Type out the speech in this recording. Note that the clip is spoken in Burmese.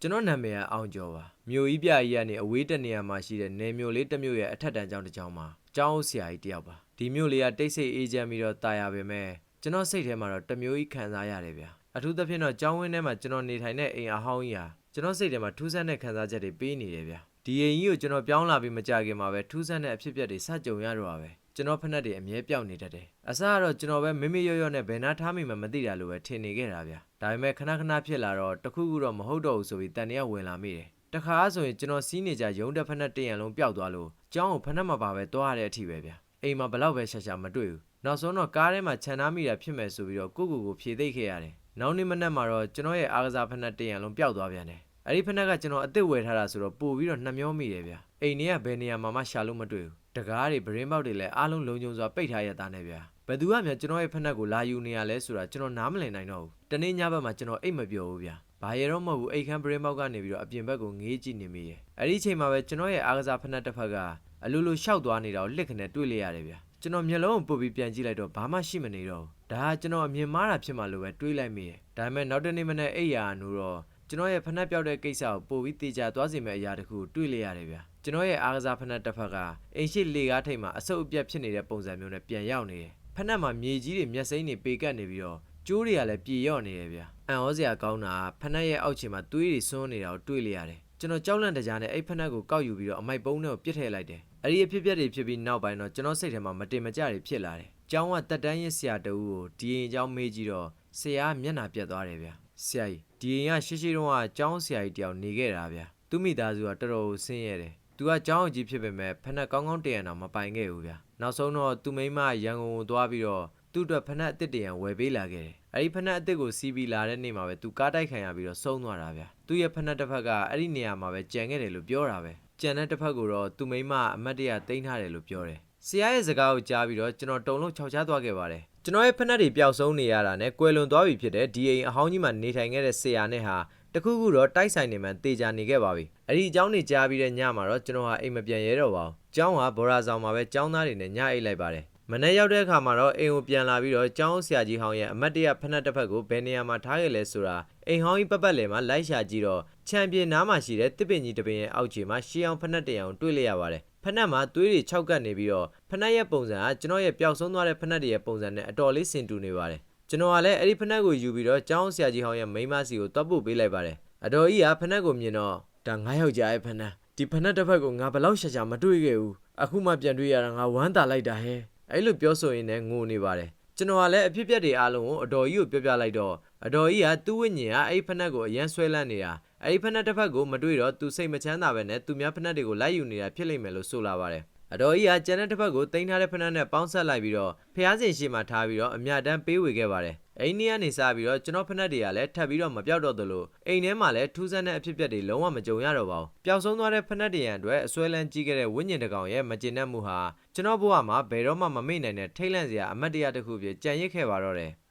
ကျွန်တော်နာမည်ကအောင်ကျော်ပါမြို့ကြီးပြကြီးကနေအဝေးတက်နေရာမှာရှိတဲ့နယ်မြို့လေးတစ်မြို့ရဲ့အထက်တန်းကျောင်းတစ်ကျောင်းမှာကျောင်းအုပ်ဆရာကြီးတစ်ယောက်ပါဒီမြို့လေးကတိတ်ဆိတ်အေးချမ်းပြီးတော့တာယာပဲမဲ့ကျွန်တော်စိတ်ထဲမှာတော့တစ်မျိုးကြီးခံစားရတယ်ဗျာအထူးသဖြင့်တော့ကျောင်းဝင်းထဲမှာကျွန်တော်နေထိုင်တဲ့အိမ်အဟောင်းကြီးဟာကျွန်တော်စိတ်ထဲမှာထူးဆန်းတဲ့ခံစားချက်တွေပေးနေတယ်ဗျာဒီအိမ်ကြီးကိုကျွန်တော်ပြောင်းလာပြီးမကြခင်မှာပဲထူးဆန်းတဲ့အဖြစ်အပျက်တွေစကြုံရတော့ပါပဲ ကျွန်တော်ဖက်နှက်တွေအမြဲပြောင်းနေတတ်တယ်အစကတော့ကျွန်တော်ပဲမေမေရော့ရော့နဲ့ဘယ်နာထားမိမှမသိတာလို့ပဲထင်နေခဲ့တာဗျာဒါပေမဲ့ခဏခဏဖြစ်လာတော့တစ်ခုခုတော့မဟုတ်တော့ဘူးဆိုပြီးတန်တရားဝင်လာမိတယ်တခါဆိုရင်ကျွန်တော်စီးနေကြရုံးတက်ဖက်နှက်တရံလုံးပျောက်သွားလို့ကျောင်းကိုဖက်နှက်မပါပဲတွားရတဲ့အထိပဲဗျာအိမ်မှာဘလောက်ပဲရှာရှာမတွေ့ဘူးနောက်ဆုံးတော့ကားထဲမှာခြံထားမိတာဖြစ်မယ်ဆိုပြီးတော့ကိုကိုကိုဖြေသိပ်ခဲ့ရတယ်နောက်နေ့မနက်မှာတော့ကျွန်တော်ရဲ့အားကစားဖက်နှက်တရံလုံးပျောက်သွားပြန်တယ် အဲ့ဒီဖက်နှက်ကကျွန်တော်အစ်စ်ဝယ်ထားတာဆိုတော့ပို့ပြီးတော့နှမျောမိတယ်ဗျာအိမ်ထဲကဘယ်နေရာမှာမှရှာလို့မတွေ့ဘူးတကားတွေဗရင်ပေါက်တွေလည်းအားလုံးလုံးကျုံစွာပိတ်ထားရတာနဲ့ဗျာဘယ်သူကမှကျွန်တော်ရဲ့ဖက်နှက်ကိုလာယူနေရလဲဆိုတာကျွန်တော်နားမလည်နိုင်တော့ဘူးတနေ့ညဘက်မှာကျွန်တော်အိတ်မပြောဘူးဗျာဘာရတော့မဟုတ်ဘူးအိတ်ခမ်းဗရင်ပေါက်ကနေပြီးတော့အပြင်ဘက်ကိုငေးကြည့်နေမိရဲ့အဲ့ဒီအချိန်မှာပဲကျွန်တော်ရဲ့အားကစားဖက်နှက်တစ်ဖက်ကအလိုလိုရှောက်သွားနေတာကိုလစ်ခနဲ့တွေ့လိုက်ရတယ်ဗျာကျွန်တော်မျက်လုံးကိုပုတ်ပြီးပြန်ကြည့်လိုက်တော့ဘာမှရှိမနေတော့ဘူးဒါကကျွန်တော်အမြင်မှားတာဖြစ်မှလို့ပဲတွေးလိုက်မိရဲ့ဒါပေမဲ့နောက်တနေ့မနေ့အိတ်ရာနူတော့ ကျွန်တော်ရဲ့ဖက်နှက်ပြောက်တဲ့ကိစ္စကိုပို့ပြီးတေချာသွားစီမဲ့အရာတခုကိုတွေးလိုက်ရတယ်ဗျာကျွန်တော်ရဲ့အားကစားဖက်နှက်တစ်ဖက်ကအိမ်ရှိလေကားထိပ်မှာအဆုပ်အပြက်ဖြစ်နေတဲ့ပုံစံမျိုးနဲ့ပြန်ရောက်နေတယ်ဖက်နှက်မှာမြေကြီးတွေမျက်စိမ်းတွေပေကတ်နေပြီးတော့ကျိုးတွေကလည်းပြေရော့နေတယ်ဗျာအန်ဩစရာကောင်းတာကဖက်နှက်ရဲ့အောက်ခြေမှာသွေးတွေစွန်းနေတာကိုတွေးလိုက်ရတယ်ကျွန်တော်ကြောက်လန့်တကြားနဲ့အဲ့ဖက်နှက်ကိုကောက်ယူပြီးတော့အမိုက်ပုံးထဲကိုပြစ်ထည့်လိုက်တယ်အဲ့ဒီအဖြစ်အပျက်တွေဖြစ်ပြီးနောက်ပိုင်းတော့ကျွန်တော်စိတ်ထဲမှာမတင်မကြတွေဖြစ်လာတယ်။ကျောင်းကတက်တန်းရင်ဆရာတူကိုဒီရင်ကျောင်းမေးကြည့်တော့ဆရာကမျက်နှာပြတ်သွားတယ်ဗျာ။ဆရာကြီး ဒီရင်ကရှိရှိတုန်းကကျောင်းဆရာကြီးတယောက်နေခဲ့တာဗျာ။သူ့မိသားစုကတော်တော်ဆင်းရဲတယ်။ "तू ကကျောင်းအကြီးဖြစ်ပေမဲ့ဖက်နှက်ကောင်းကောင်းတရံတော့မပိုင်ခဲ့ဘူးဗျာ။နောက်ဆုံးတော့သူ့မိန်းမရန်ကုန်ကိုသွားပြီးတော့သူ့အတွက်ဖက်နှက်အစ်စ်တရံဝယ်ပေးလာခဲ့တယ်။အဲ့ဒီဖက်နှက်အစ်စ်ကိုစီးပြီးလာတဲ့နေ့မှာပဲသူကားတိုက်ခံရပြီးတော့ဆုံးသွားတာဗျာ။သူ့ရဲ့ဖက်နှက်တစ်ဖက်ကအဲ့ဒီနေရာမှာပဲကြံခဲ့တယ်လို့ပြောတာပဲ။ကြံတဲ့တစ်ဖက်ကိုတော့သူ့မိန်းမအမတ်တရတိန်းထားတယ်လို့ပြောတယ်။ဆရာရဲ့စကားကိုကြားပြီးတော့ကျွန်တော်တုံလုံးခြောက်ချသွားခဲ့ပါတယ်။ ကျွန်တော်ရဲ့ဖက်နှက်တွေပျောက်ဆုံးနေရတာနဲ့ကွယ်လွန်သွားပြီဖြစ်တဲ့ဒီအိမ်အဟောင်းကြီးမှာနေထိုင်ခဲ့တဲ့ဆရာနဲ့ဟာတခုခုတော့တိုက်ဆိုင်နေမှတေချာနေခဲ့ပါပြီ။အဲ့ဒီအကြောင်းတွေကြားပြီးတဲ့ညမှာတော့ကျွန်တော်ဟာအိမ်မပြန်ရဲတော့ပါဘူး။ကျောင်းကဘော်ရာဆောင်မှာပဲကျောင်းသားတွေနဲ့ညအိတ်လိုက်ပါတယ်။မနေ့ရောက်တဲ့အခါမှာတော့အိမ်ကိုပြန်လာပြီးတော့ကျောင်းဆရာကြီးဟောင်းရဲ့အမတ်တရဖက်နှက်တစ်ဖက်ကိုဘယ်နေရာမှာထားခဲ့လဲဆိုတာအိမ်ဟောင်းကြီးပတ်ပတ်လည်မှာလိုက်ရှာကြည့်တော့ချန်ပီယံနားမှာရှိတဲ့တစ်ပင်ကြီးတစ်ပင်ရဲ့အောက်ခြေမှာရှီအောင်ဖက်နှက်တရံကိုတွေ့လိုက်ရပါတယ် ဖက်နှက်မှာသွေးတွေခြောက်ကပ်နေပြီးတော့ဖက်နှက်ရဲ့ပုံစံကကျွန်တော်ရဲ့ပျောက်ဆုံးသွားတဲ့ဖက်နှက်တွေရဲ့ပုံစံနဲ့အတော်လေးဆင်တူနေပါတယ်ကျွန်တော်ကလည်းအဲ့ဒီဖက်နှက်ကိုယူပြီးတော့ကျောင်းဆရာကြီးဟောင်းရဲ့မိန်းမစီကိုတွတ်ပို့ပေးလိုက်ပါတယ်အတော်ကြီးကဖက်နှက်ကိုမြင်တော့ဒါငါယောက်ျားရဲ့ဖက်နှက်ဒီဖက်နှက်တစ်ဖက်ကိုငါဘယ်လောက်ရှာရှာမတွေ့ခဲ့ဘူးအခုမှပြန်တွေ့ရတာငါဝမ်းသာလိုက်တာဟဲ့အဲ့လိုပြောဆိုရင်လည်းငိုနေပါတယ် ကျွန်တော်ကလည်းအဖြစ်အပျက်တွေအားလုံးကိုအတော်ကြီးကိုပြောပြလိုက်တော့အတော်ကြီးကသူ့ဝိညာဉ်ကအဲ့ဒီဖက်နှက်ကိုအရန်ဆွဲလန်းနေတာအဲ့ဒီဖက်နှက်တစ်ဖက်ကိုမတွေ့တော့သူစိတ်မချမ်းသာပဲနဲ့သူများဖက်နှက်တွေကိုလိုက်ယူနေတာဖြစ်လိမ့်မယ်လို့ဆိုလာပါတယ် အတော်ကြီးကကျန်တဲ့တစ်ဖက်ကိုတင်ထားတဲ့ဖက်နှက်နဲ့ပေါင်းဆက်လိုက်ပြီးတော့ဖျားစင်ရှိမှထားပြီးတော့အမြတ်တမ်းပေးဝေခဲ့ပါတယ်အိမ်နီးကနေစားပြီးတော့ကျွန်တော်ဖက်နှက်တွေကလည်းထပ်ပြီးတော့မပြောက်တော့သလိုအိမ်ထဲမှာလည်းထူးဆန်းတဲ့အဖြစ်အပျက်တွေလုံးဝမကြုံရတော့ပါဘူးပျောက်ဆုံးသွားတဲ့ဖက်နှက်တွေရန်အတွက်အစွဲလန်းကြီးခဲ့တဲ့ဝိညာဉ်တကောင်ရဲ့မကျင်တတ်မှုဟာကျွန်တော်ဘဝမှာဘယ်တော့မှမမေ့နိုင်တဲ့ထိတ်လန့်စရာအမတ်တရားတစ်ခုဖြစ်ကြံရစ်ခဲ့ပါတော့တယ်